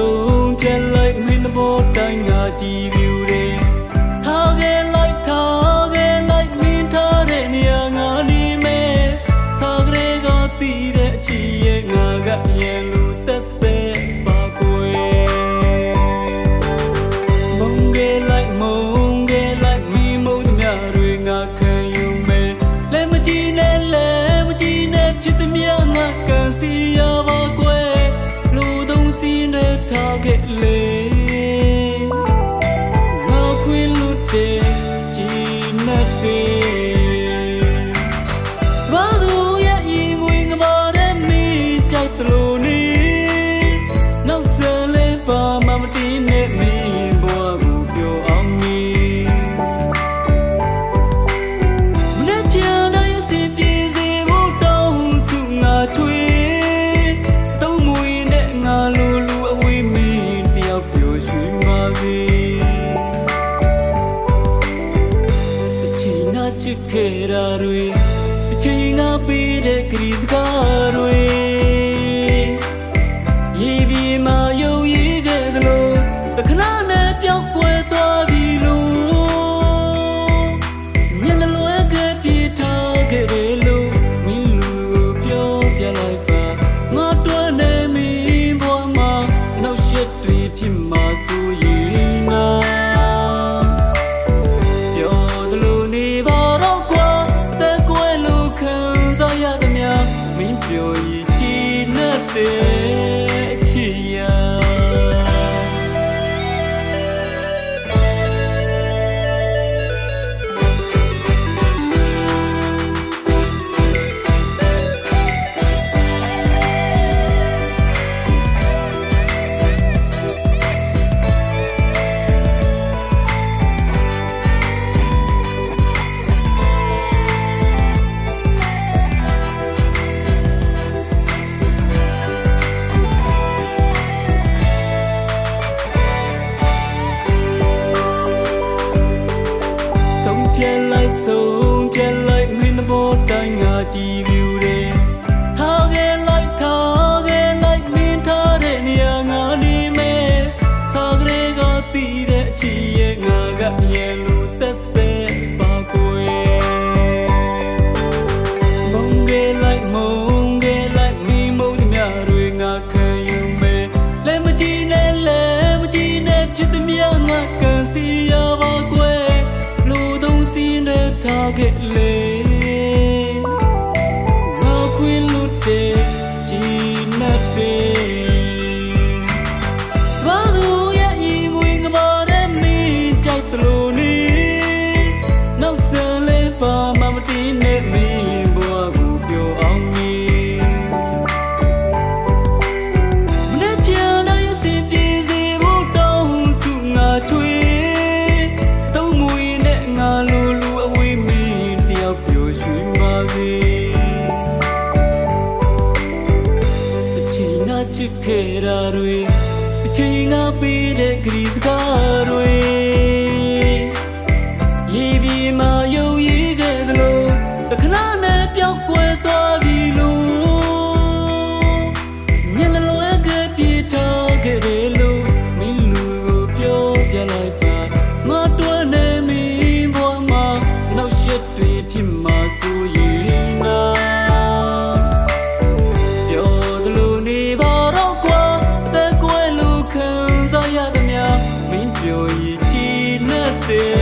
လုံးပြက်လိုက်မင်းသဘောတိုင်းငါကြည့် စီနဲ့ထားခဲ့လေ ရာတွေအချိန်ကပေးတဲ့ကလေးစကား feel still